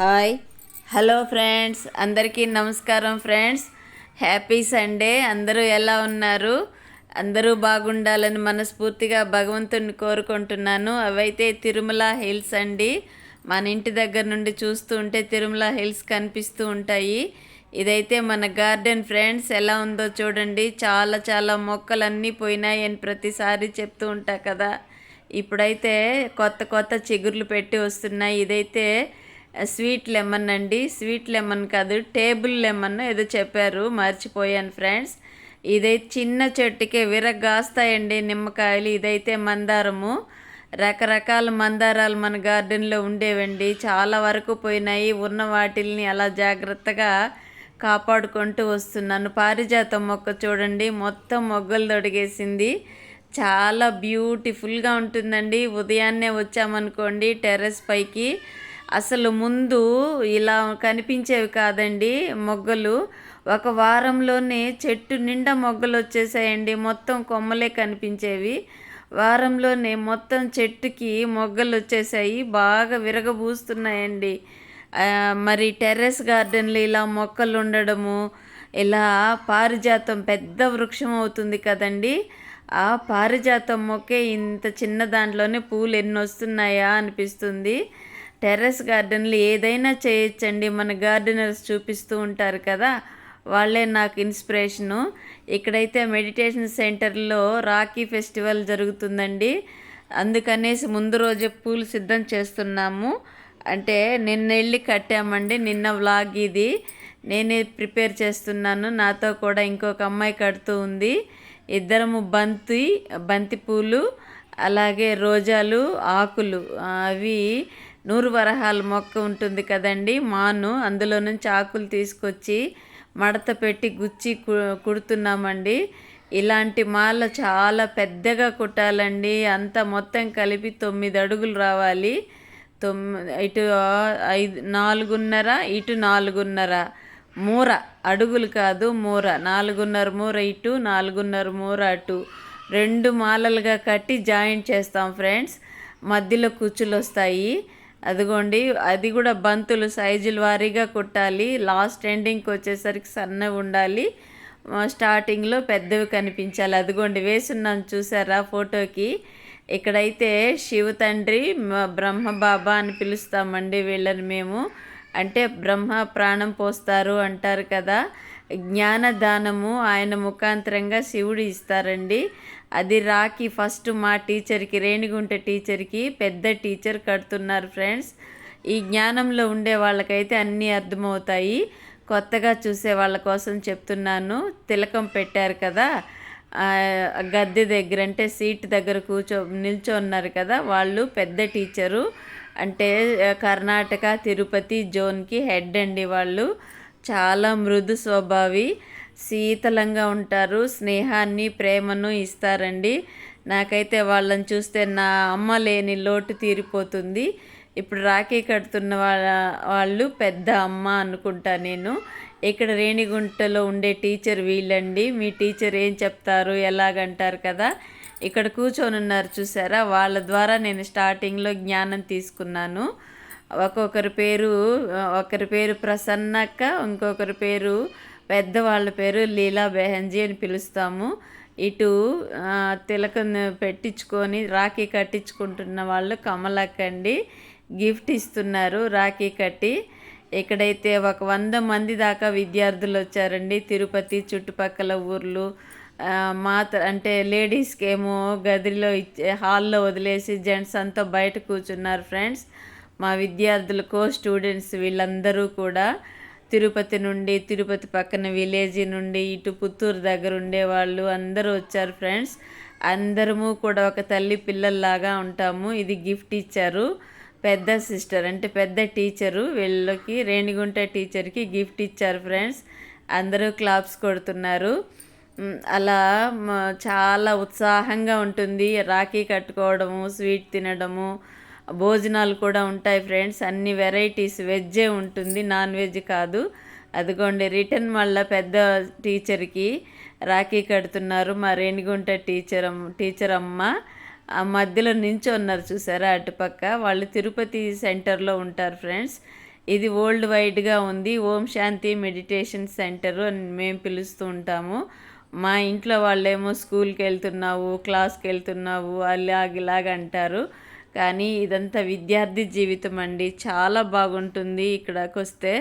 Hi. Hello friends అందరికీ నమస్కారం friends. Happy Sunday అందరూ ఎలా ఉన్నారు? అందరూ బాగుండాలని మనస్ఫూర్తిగా భగవంతుని కోరుకుంటున్నాను. అవైతే తిరుమల హిల్స్ అండి. మన ఇంటి దగ్గర నుండి చూస్తూ ఉంటే తిరుమల హిల్స్ కనిపిస్తూ ఉంటాయి. ఇదైతే మన గార్డెన్ ఫ్రెండ్స్ ఎలా ఉందో చూడండి. చాలా చాలా మొక్కలన్నీ పోయినాయి అని ప్రతిసారి చెప్తూ ఉంటా కదా. ఇప్పుడైతే కొత్త కొత్త చిగుర్లు పెట్టి వస్తున్నాయి. ఇదైతే స్వీట్ లెమన్ అండి. స్వీట్ లెమన్ కాదు టేబుల్ లెమన్ ఏదో చెప్పారు. మర్చిపోయాను ఫ్రెండ్స్. ఇదైతే చిన్న చెట్టుకే విరగాస్తాయండి నిమ్మకాయలు. ఇదైతే మందారము. రకరకాల మందారాలు మన గార్డెన్లో ఉండేవండి. చాలా వరకు పోయినాయి. ఉన్న వాటిల్ని అలా జాగ్రత్తగా కాపాడుకుంటూ వస్తున్నాను. పారిజాతం మొక్క చూడండి. మొత్తం మొగ్గలు తొడిగేసింది. చాలా బ్యూటిఫుల్గా ఉంటుందండి. ఉదయాన్నే వచ్చామనుకోండి టెర్రస్ పైకి. అసలు ముందు ఇలా కనిపించేవి కాదండి మొగ్గలు. ఒక వారంలోనే చెట్టు నిండా మొగ్గలు వచ్చేసాయండి. మొత్తం కొమ్మలే కనిపించేవి. వారంలోనే మొత్తం చెట్టుకి మొగ్గలు వచ్చేసాయి. బాగా విరగబూస్తున్నాయండి. మరి టెర్రస్ గార్డెన్లో ఇలా మొక్కలు ఉండడము ఇలా పారిజాతం పెద్ద వృక్షం అవుతుంది కదండి. ఆ పారిజాతం మొక్కే ఇంత చిన్న దాంట్లోనే పూలు ఎన్ని వస్తున్నాయా అనిపిస్తుంది. టెర్రస్ గార్డెన్లు ఏదైనా చేయొచ్చండి. మన గార్డెనర్స్ చూపిస్తూ ఉంటారు కదా. వాళ్ళే నాకు ఇన్స్పిరేషను. ఇక్కడైతే మెడిటేషన్ సెంటర్లో రాఖీ ఫెస్టివల్ జరుగుతుందండి. అందుకనేసి ముందు రోజే పూలు సిద్ధం చేస్తున్నాము. అంటే నిన్న వెళ్ళి కట్టామండి. నిన్న వ్లాగ్ ఇది. నేనే ప్రిపేర్ చేస్తున్నాను. నాతో కూడా ఇంకొక అమ్మాయి కడుతూ ఉంది. ఇద్దరము బంతి బంతి పూలు అలాగే రోజాలు ఆకులు. అవి నూరు వరహాల మొక్క ఉంటుంది కదండి మాను అందులో నుంచి ఆకులు తీసుకొచ్చి మడత పెట్టి గుచ్చి కు- కుడుతున్నామండి. ఇలాంటి మాల చాలా పెద్దగా కుట్టాలండి. అంతా మొత్తం కలిపి తొమ్మిది అడుగులు రావాలి. తొమ్మిది ఇటు ఐదు నాలుగున్నర ఇటు నాలుగున్నర. మూర అడుగులు కాదు మూర. నాలుగున్నర మూర ఇటు నాలుగున్నర మూర అటు. రెండు మాలలుగా కట్టి జాయింట్ చేస్తాం ఫ్రెండ్స్. మధ్యలో కుచ్చులు వస్తాయి అదిగోండి అది కూడా బంతులు సైజుల వారీగా కుట్టాలి. లాస్ట్ ఎండింగ్కి వచ్చేసరికి సన్నగా ఉండాలి. స్టార్టింగ్లో పెద్దవి కనిపించాలి. అదిగోండి వేసున్నాం చూసారా ఫోటోకి. ఇక్కడైతే శివ తండ్రి బ్రహ్మ బాబా అని పిలుస్తామండి వీళ్ళని మేము. అంటే బ్రహ్మ ప్రాణం పోస్తారు అంటారు కదా. జ్ఞానదానము ఆయన ముఖాంతరంగా శివుడు ఇస్తారండి. అది రాకి ఫస్ట్ మా టీచర్కి రేణిగుంట టీచర్కి పెద్ద టీచర్ కడుతున్నారు ఫ్రెండ్స్. ఈ జ్ఞానంలో ఉండే వాళ్ళకైతే అన్నీ అర్థమవుతాయి. కొత్తగా చూసే వాళ్ళ కోసం చెప్తున్నాను. తిలకం పెట్టారు కదా గద్దె దగ్గర అంటే సీట్ దగ్గర కూర్చో నిల్చో ఉన్నారు కదా వాళ్ళు పెద్ద టీచరు. అంటే కర్ణాటక తిరుపతి జోన్కి హెడ్ అండి వాళ్ళు. చాలా మృదు స్వభావి శీతలంగా ఉంటారు స్నేహాన్ని ప్రేమను ఇస్తారండి. నాకైతే వాళ్ళని చూస్తే నా అమ్మ లేని లోటు తీరిపోతుంది. ఇప్పుడు రాఖీ కడుతున్న వాళ్ళ వాళ్ళు పెద్ద అమ్మ అనుకుంటా నేను. ఇక్కడ రేణిగుంటలో ఉండే టీచర్ వీళ్ళండి. మీ టీచర్ ఏం చెప్తారు ఎలాగంటారు కదా? ఇక్కడ కూర్చొని ఉన్నారు చూసారా? వాళ్ళ ద్వారా నేను స్టార్టింగ్లో జ్ఞానం తీసుకున్నాను. ఒక్కొక్కరి పేరు ఒకరి పేరు ప్రసన్నక్క ఇంకొకరి పేరు పెద్దవాళ్ళ పేరు లీలా బెహంజీ అని పిలుస్తాము. ఇటు తిలకం పెట్టించుకొని రాఖీ కట్టించుకుంటున్న వాళ్ళు కమలక్క అండి. గిఫ్ట్ ఇస్తున్నారు రాఖీ కట్టి. ఇక్కడైతే ఒక వంద మంది దాకా విద్యార్థులు వచ్చారండి. తిరుపతి చుట్టుపక్కల ఊర్లు. మాత అంటే లేడీస్కి ఏమో గదిలో ఇచ్చే హాల్లో వదిలేసి జెంట్స్ అంతా బయట కూర్చున్నారు ఫ్రెండ్స్. మా విద్యార్థులకు స్టూడెంట్స్ వీళ్ళందరూ కూడా తిరుపతి నుండి తిరుపతి పక్కన విలేజ్ నుండి ఇటు పుత్తూరు దగ్గర ఉండేవాళ్ళు అందరూ వచ్చారు ఫ్రెండ్స్ అందరము కూడా ఒక తల్లి పిల్లల్లాగా ఉంటాము. ఇది గిఫ్ట్ ఇచ్చారు. పెద్ద సిస్టర్ అంటే పెద్ద టీచరు వీళ్ళకి రేణిగుంట టీచర్కి గిఫ్ట్ ఇచ్చారు ఫ్రెండ్స్ అందరూ క్లాప్స్ కొడుతున్నారు. అలా చాలా ఉత్సాహంగా ఉంటుంది. రాఖీ కట్టుకోవడము స్వీట్ తినడము భోజనాలు కూడా ఉంటాయి ఫ్రెండ్స్. అన్ని వెరైటీస్ వెజ్జే ఉంటుంది నాన్ వెజ్ కాదు. అదిగోండి రిటర్న్ మళ్ళీ పెద్ద టీచర్కి రాఖీ కడుతున్నారు. మా రేణిగుంట టీచర్ అమ్మ టీచర్ అమ్మ. ఆ మధ్యలో నించో ఉన్నారు చూసారా అటుపక్క. వాళ్ళు తిరుపతి సెంటర్లో ఉంటారు ఫ్రెండ్స్. ఇది వరల్డ్ వైడ్గా ఉంది. ఓం శాంతి మెడిటేషన్ సెంటర్ అని మేము పిలుస్తూ ఉంటాము. మా ఇంట్లో వాళ్ళేమో స్కూల్కి వెళ్తున్నావు క్లాస్కి వెళ్తున్నావు అలాగ ఇలాగ అంటారు. కానీ ఇదంతా విద్యార్థి జీవితం అండి. చాలా బాగుంటుంది ఇక్కడికి వస్తే